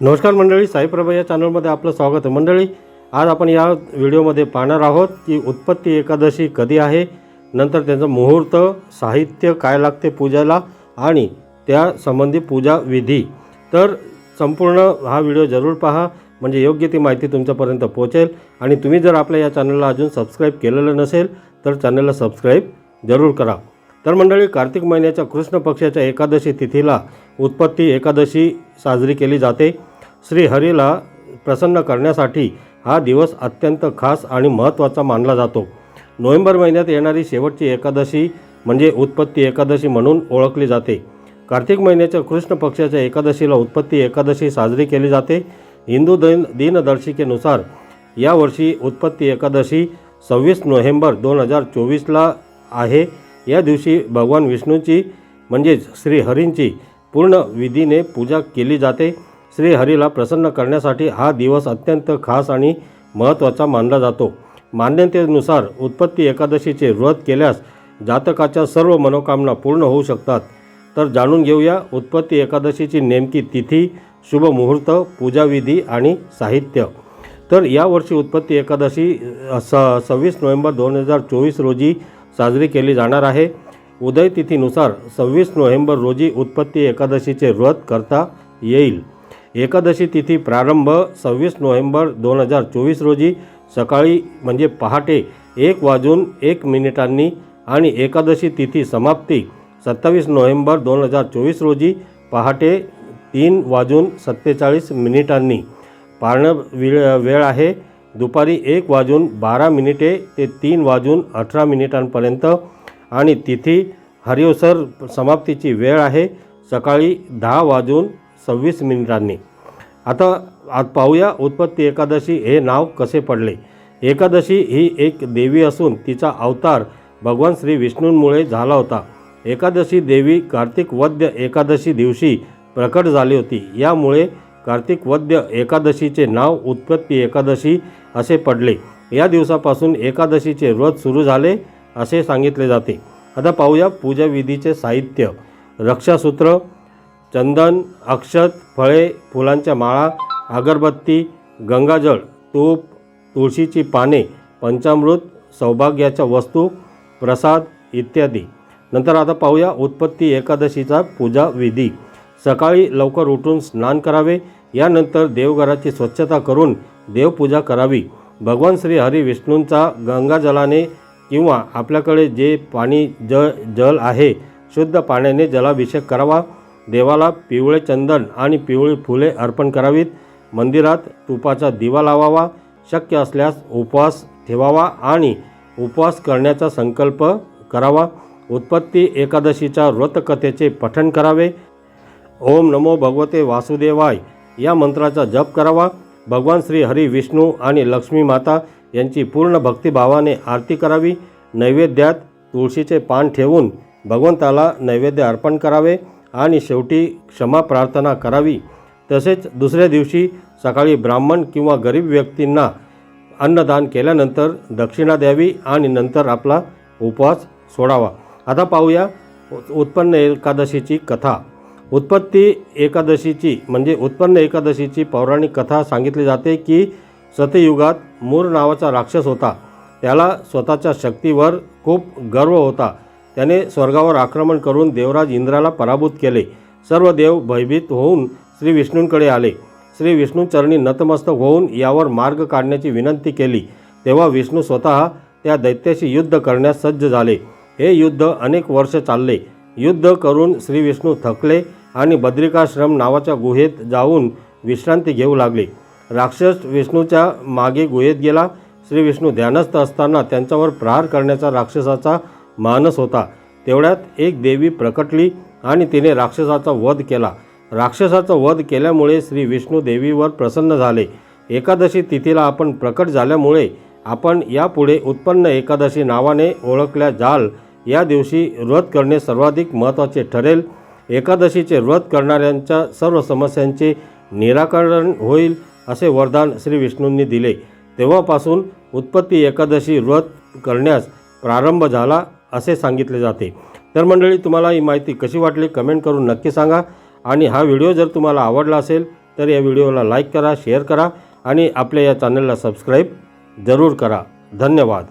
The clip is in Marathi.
नमस्कार मंडळी साईप्रभा या चॅनलमध्ये आपलं स्वागत आहे. मंडळी आज आपण या व्हिडिओमध्ये पाहणार आहोत की उत्पत्ती एकादशी कधी आहे नंतर त्यांचं मुहूर्त साहित्य काय लागते पूजेला आणि त्या संबंधी पूजा विधी. तर संपूर्ण हा व्हिडिओ जरूर पहा म्हणजे योग्य ती माहिती तुमच्यापर्यंत पोहोचेल. आणि तुम्ही जर आपल्या या चॅनलला अजून सबस्क्राईब केलेलं नसेल तर चॅनलला सबस्क्राईब जरूर करा. तर मंडळी कार्तिक महिन्याच्या कृष्ण पक्षाच्या एकादशी तिथीला उत्पत्ती एकादशी साजरी केली जाते. श्रीहरीला प्रसन्न करण्यासाठी हा दिवस अत्यंत खास आणि महत्त्वाचा मानला जातो. नोव्हेंबर महिन्यात येणारी शेवटची एकादशी म्हणजे उत्पत्ती एकादशी म्हणून ओळखली जाते. कार्तिक महिन्याच्या कृष्ण पक्षाच्या एकादशीला उत्पत्ती एकादशी साजरी केली जाते. हिंदू दिन दिनदर्शिकेनुसार यावर्षी उत्पत्ती एकादशी सव्वीस नोव्हेंबर दोन हजार चोवीसला आहे. या दिवशी भगवान विष्णूची म्हणजेच श्रीहरींची पूर्ण विधीने पूजा केली जाते. श्रीहरीला प्रसन्न करण्यासाठी हा दिवस अत्यंत खास आणि महत्त्वाचा मानला जातो. मान्यतेनुसार उत्पत्ती एकादशीचे व्रत केल्यास जातकाच्या सर्व मनोकामना पूर्ण होऊ शकतात. तर जाणून घेऊया उत्पत्ती एकादशीची नेमकी तिथी शुभ मुहूर्त पूजाविधी आणि साहित्य. तर यावर्षी उत्पत्ती एकादशी स सव्वीस नोव्हेंबर दोन हजार चोवीस रोजी साजरी केली जाणार आहे. उदय तिथीनुसार सव्वीस नोव्हेंबर रोजी उत्पत्ती एकादशीचे व्रत करता येईल. एकादशी तिथी प्रारंभ सव्वीस नोव्हेंबर दोन हजार चोवीस रोजी सकाळी म्हणजे पहाटे एक वाजून एक मिनिटांनी आणि एकादशी तिथी समाप्ती सत्तावीस नोव्हेंबर दोन हजार चोवीस रोजी पहाटे तीन वाजून सत्तेचाळीस मिनिटांनी. पाळणं वेळ वेळ आहे. दुपारी एक वाजून बारा मिनिटे ते तीन वाजून अठरा मिनिटांपर्यंत आणि तिथी हरिओसर समाप्तीची वेळ आहे सकाळी दहा वाजून सव्वीस मिनिटांनी. आता आज पाहूया उत्पत्ती एकादशी हे नाव कसे पडले. एकादशी ही एक देवी असून तिचा अवतार भगवान श्री विष्णूंमुळे झाला होता. एकादशी देवी कार्तिक वद्य एकादशी दिवशी प्रकट झाली होती. यामुळे कार्तिक वद्य एकादशीचे नाव उत्पत्ती एकादशी असे पडले. या दिवसापासून एकादशीचे व्रत सुरू झाले असे सांगितले जाते. आता पाहूया पूजाविधीचे साहित्य. रक्षासूत्र चंदन अक्षत फळे फुलांच्या माळा अगरबत्ती गंगाजळ तूप तुळशीची पाने पंचामृत सौभाग्याच्या वस्तू प्रसाद इत्यादी. नंतर आता पाहूया उत्पत्ती एकादशीचा पूजा विधी. सकाळी लवकर उठून स्नान करावे. यानंतर देवघराची स्वच्छता करून देवपूजा करावी. भगवान श्री हरी विष्णूंचा गंगाजलाने किंवा आपल्याकडे जे पाणी ज जल आहे शुद्ध पाण्याने जलाभिषेक करावा. देवाला पिवळे चंदन आणि पिवळी फुले अर्पण करावीत. मंदिरात तुपाचा दिवा लावावा. शक्य असल्यास उपवास ठेवावा आणि उपवास करण्याचा संकल्प करावा. उत्पत्ती एकादशीच्या व्रतकथेचे पठण करावे. ओम नमो भगवते वासुदेवाय. या मंत्राचा जप करावा. भगवान श्री हरी विष्णू आणि लक्ष्मी माता यांची पूर्ण भक्तिभावाने आरती करावी नैवेद्यात तुळशीचे पान ठेवून भगवंताला नैवेद्य अर्पण करावे आणि शेवटी क्षमा प्रार्थना करावी. तसेच दुसऱ्या दिवशी सकाळी ब्राह्मण किंवा गरीब व्यक्तींना अन्नदान केल्यानंतर दक्षिणा द्यावी आणि नंतर आपला उपवास सोडावा. आता पाहूया उत्पन्न एकादशीची कथा. उत्पत्ती एकादशीची म्हणजे उत्पन्न एकादशीची पौराणिक कथा सांगितली जाते की सतयुगात मूर नावाचा राक्षस होता. त्याला स्वतःच्या शक्तीवर खूप गर्व होता. त्याने स्वर्गावर आक्रमण करून देवराज इंद्राला पराभूत केले. सर्व देव भयभीत होऊन श्री विष्णूंकडे आले. श्री विष्णूचरणी नतमस्तक होऊन यावर मार्ग काढण्याची विनंती केली. तेव्हा विष्णू स्वतः त्या दैत्याशी युद्ध करण्यास सज्ज झाले. हे युद्ध अनेक वर्ष चालले. युद्ध करून श्री विष्णू थकले आणि बद्रिकाश्रम नावाच्या गुहेत जाऊन विश्रांती घेऊ लागले. राक्षस विष्णूच्या मागे गुहेत गेला. श्री विष्णू ध्यानस्थ असताना त्यांच्यावर प्रहार करण्याचा राक्षसाचा मानस होता. तेवढ्यात एक देवी प्रकटली आणि तिने राक्षसाचा वध केला. राक्षसाचा वध केल्यामुळे श्री विष्णू देवीवर प्रसन्न झाले. एकादशी तिथीला आपण प्रकट झाल्यामुळे आपण यापुढे उत्पन्न एकादशी नावाने ओळखल्या जाल. या दिवशी व्रत करणे सर्वाधिक महत्त्वाचे ठरेल. एकादशीचे व्रत करणाऱ्यांच्या सर्व समस्यांचे निराकरण होईल असे वरदान श्री विष्णूंनी दिले. तेव्हापासून उत्पत्ती एकादशी व्रत करण्यास प्रारंभ झाला असे सांगितले जाते. तर मंडळी तुम्हाला ही माहिती कशी वाटली कमेंट करून नक्की सांगा. आणि हा व्हिडिओ जर तुम्हाला आवडला असेल तर या व्हिडिओला लाईक करा शेअर करा आणि आपल्या या चॅनलला सबस्क्राईब जरूर करा. धन्यवाद.